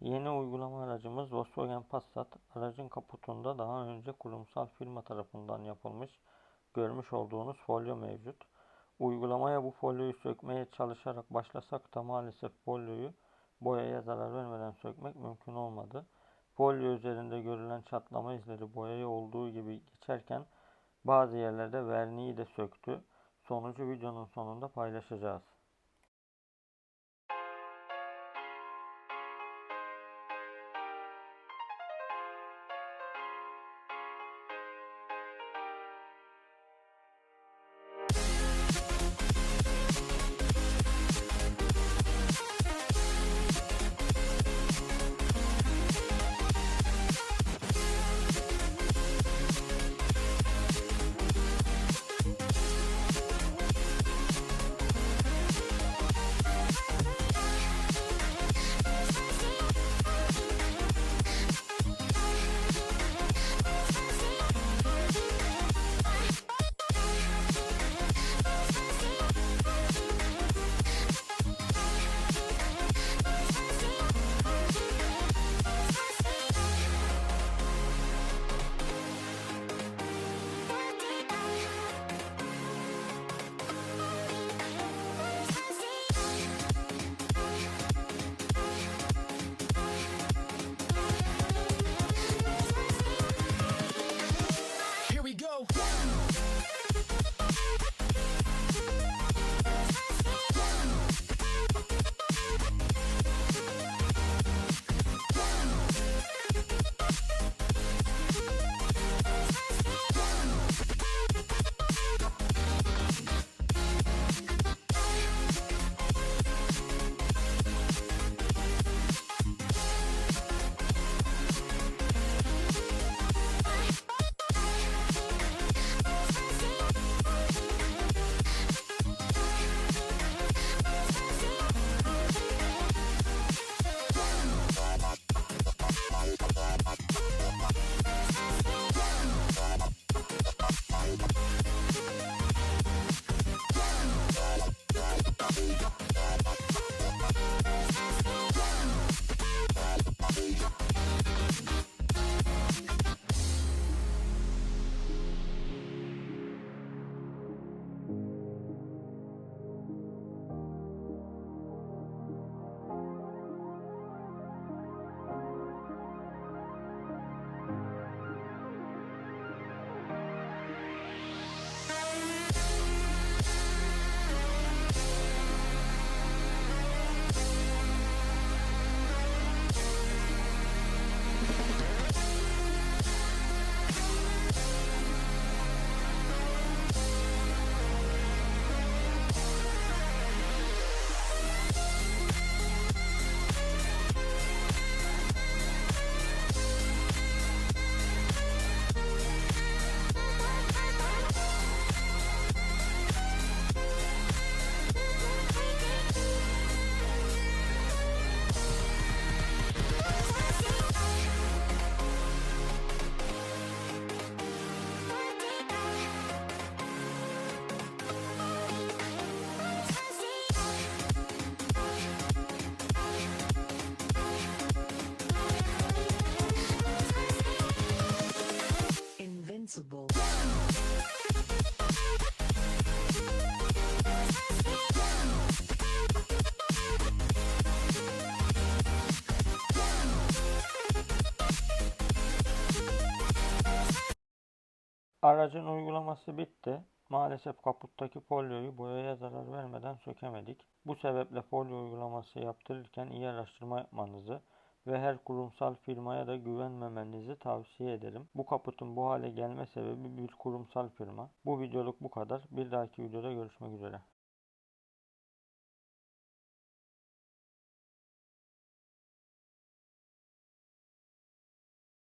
Yeni uygulama aracımız Volkswagen Passat. Aracın kaputunda daha önce kurumsal firma tarafından yapılmış görmüş olduğunuz folyo mevcut. Uygulamaya bu folyoyu sökmeye çalışarak başlasak da maalesef folyoyu boyaya zarar vermeden sökmek mümkün olmadı. Folyo üzerinde görülen çatlama izleri boyayı olduğu gibi geçerken bazı yerlerde verniği de söktü. Sonucu videonun sonunda paylaşacağız. Invincible. Aracın uygulaması bitti. Maalesef kaputtaki folyoyu boyaya zarar vermeden sökemedik. Bu sebeple folyo uygulaması yaptırırken iyi araştırma yapmanızı ve her kurumsal firmaya da güvenmemenizi tavsiye ederim. Bu kaputun bu hale gelme sebebi bir kurumsal firma. Bu videoluk bu kadar. Bir dahaki videoda görüşmek üzere.